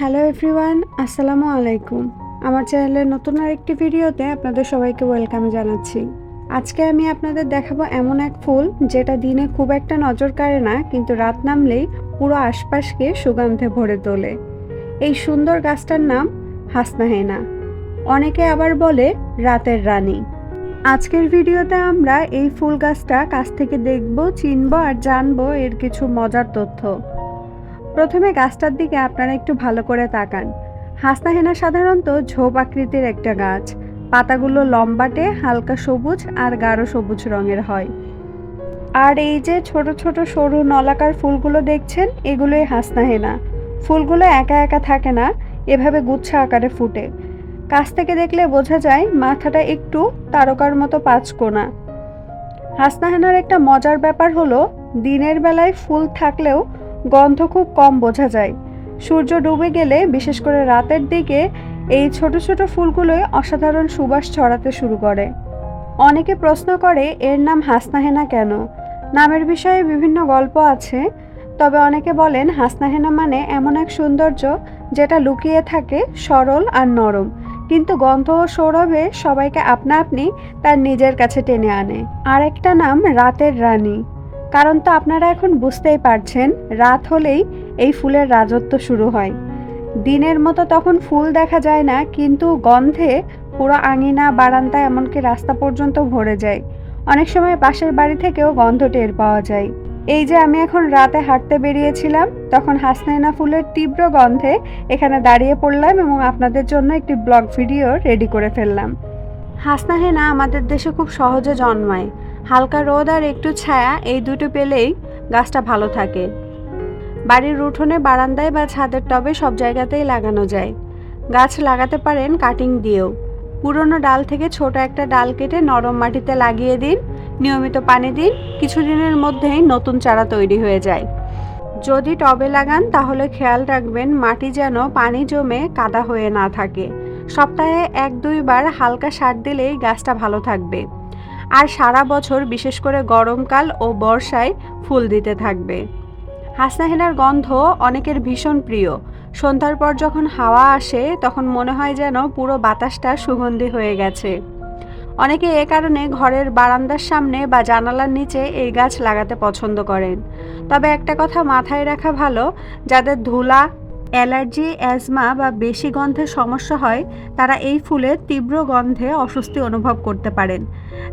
Hello everyone আসসালামু আলাইকুম। আমার চ্যানেলের নতুন আরেকটি ভিডিওতে আপনাদের সবাইকে ওয়েলকাম জানাচ্ছি। আজকে আমি আপনাদের দেখাবো এমন এক ফুল যেটা দিনে খুব একটা নজর কাড়ে না, কিন্তু রাত নামলেই পুরো আশপাশকে সুগন্ধে ভরে তোলে। এই সুন্দর গাছটার নাম হাসনাহেনা। অনেকে আবার বলে রাতের রানী। আজকের ভিডিওতে আমরা এই ফুল গাছটা কাছ থেকে দেখব, চিনব আর জানব এর কিছু মজার তথ্য। প্রথমে গাছটার দিকে আপনারা একটু ভালো করে তাকান। হাসনাহেনা সাধারণত ঝোপ আকৃতির একটা গাছ। পাতাগুলো লম্বাটে, হালকা সবুজ আর গাঢ় সবুজ রঙের হয়। আর এই যে ছোট ছোট সরু নলাকার ফুলগুলো দেখছেন, এগুলোই হাসনাহেনা। ফুলগুলো একা একা থাকে না, এভাবে গুচ্ছ আকারে ফুটে। কাছ থেকে দেখলে বোঝা যায় মাথাটা একটু তারকার মতো পাঁচকোনা হাসনাহেনার একটা মজার ব্যাপার হলো, দিনের বেলায় ফুল থাকলেও গন্ধ খুব কম বোঝা যায়। সূর্য ডুবে গেলে, বিশেষ করে রাতের দিকে, এই ছোট ছোট ফুলগুলোই অসাধারণ সুবাস ছড়াতে শুরু করে। অনেকে প্রশ্ন করে, এর নাম হাসনাহেনা কেন? নামের বিষয়ে বিভিন্ন গল্প আছে, তবে অনেকে বলেন হাসনাহেনা মানে এমন এক সৌন্দর্য যেটা লুকিয়ে থাকে, সরল আর নরম। কিন্তু গন্ধ ও সৌরভে সবাইকে আপনা আপনি তার নিজের কাছে টেনে আনে। আর একটা নাম রাতের রানী। কারণ তো আপনারা এখন বুঝতেই পারছেন, রাত হলেই এই ফুলের রাজত্ব শুরু হয়। দিনের মতো তখন ফুল দেখা যায় না, কিন্তু গন্ধে পুরো আঙিনা বারান্দা এমনকি রাস্তা পর্যন্ত ভরে যায়। অনেক সময় পাশের বাড়ি থেকেও গন্ধ টের পাওয়া যায়। এই যে আমি এখন রাতে হাঁটতে বেরিয়েছিলাম, তখন হাসনাইনা ফুলের তীব্র গন্ধে এখানে দাঁড়িয়ে পড়লাম এবং আপনাদের জন্য একটি ব্লগ ভিডিও রেডি করে ফেললাম। হাসনাহেনা আমাদের দেশে খুব সহজে জন্মায়। হালকা রোদ আর একটু ছায়া, এই দুটো পেলেই গাছটা ভালো থাকে। বাড়ির উঠোনে, বারান্দায় বা ছাদের টবে সব জায়গাতেই লাগানো যায়। গাছ লাগাতে পারেন কাটিং দিয়েও। পুরনো ডাল থেকে ছোট একটা ডাল কেটে নরম মাটিতে লাগিয়ে দিন, নিয়মিত পানি দিন, কিছুদিনের মধ্যেই নতুন চারা তৈরি হয়ে যায়। যদি টবে লাগান, তাহলে খেয়াল রাখবেন মাটি যেন পানি জমে কাদা হয়ে না থাকে। সপ্তাহে এক দুইবার হালকা সার দিলেই গাছটা ভালো থাকবে। আর সারা বছর বিশেষ করে গরমকাল ও বর্ষায় ফুল দিতে থাকবে। হাসনাহেনার গন্ধ অনেকের ভীষণ প্রিয়। সন্ধ্যার পর যখন হাওয়া আসে, তখন মনে হয় যেন পুরো বাতাসটা সুগন্ধি হয়ে গেছে। অনেকে এ কারণে ঘরের বারান্দার সামনে বা জানালার নিচে এই গাছ লাগাতে পছন্দ করেন। তবে একটা কথা মাথায় রাখা ভালো, যাদের ধুলা অ্যালার্জি, অ্যাজমা বা বেশি গন্ধের সমস্যা হয়, তারা এই ফুলের তীব্র গন্ধে অস্বস্তি অনুভব করতে পারেন।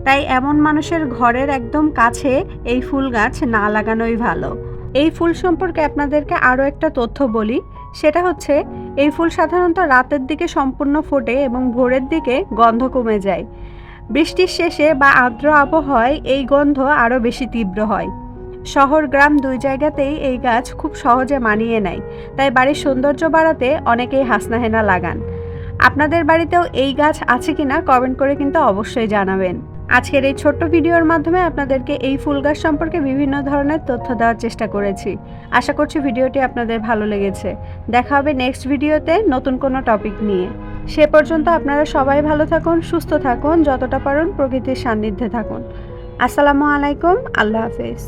তাই এমন মানুষের ঘরের একদম কাছে এই ফুল গাছ না লাগানোই ভালো। এই ফুল সম্পর্কে আপনাদেরকে আরও একটা তথ্য বলি, সেটা হচ্ছে, এই ফুল সাধারণত রাতের দিকে সম্পূর্ণ ফোটে এবং ভোরের দিকে গন্ধ কমে যায়। বৃষ্টির শেষে বা আর্দ্র আবহাওয়ায় এই গন্ধ আরও বেশি তীব্র হয়। শহর গ্রাম দুই জায়গাতেই এই গাছ খুব সহজে মানিয়ে নেয়, তাই বাড়ির সৌন্দর্য বাড়াতে অনেকেই হাসনাহেনা লাগান। আপনাদের বাড়িতেও এই গাছ আছে কিনা কমেন্ট করে কিন্তু অবশ্যই জানাবেন। আজকের এই ছোট্ট ভিডিওর মাধ্যমে আপনাদেরকে এই ফুল গাছ সম্পর্কে বিভিন্ন ধরনের তথ্য দেওয়ার চেষ্টা করেছি। আশা করছি ভিডিওটি আপনাদের ভালো লেগেছে। দেখা হবে নেক্সট ভিডিওতে নতুন কোনো টপিক নিয়ে। সে পর্যন্ত আপনারা সবাই ভালো থাকুন, সুস্থ থাকুন, যতটা পারুন প্রকৃতির সান্নিধ্যে থাকুন। আসসালামু আলাইকুম, আল্লাহ হাফেজ।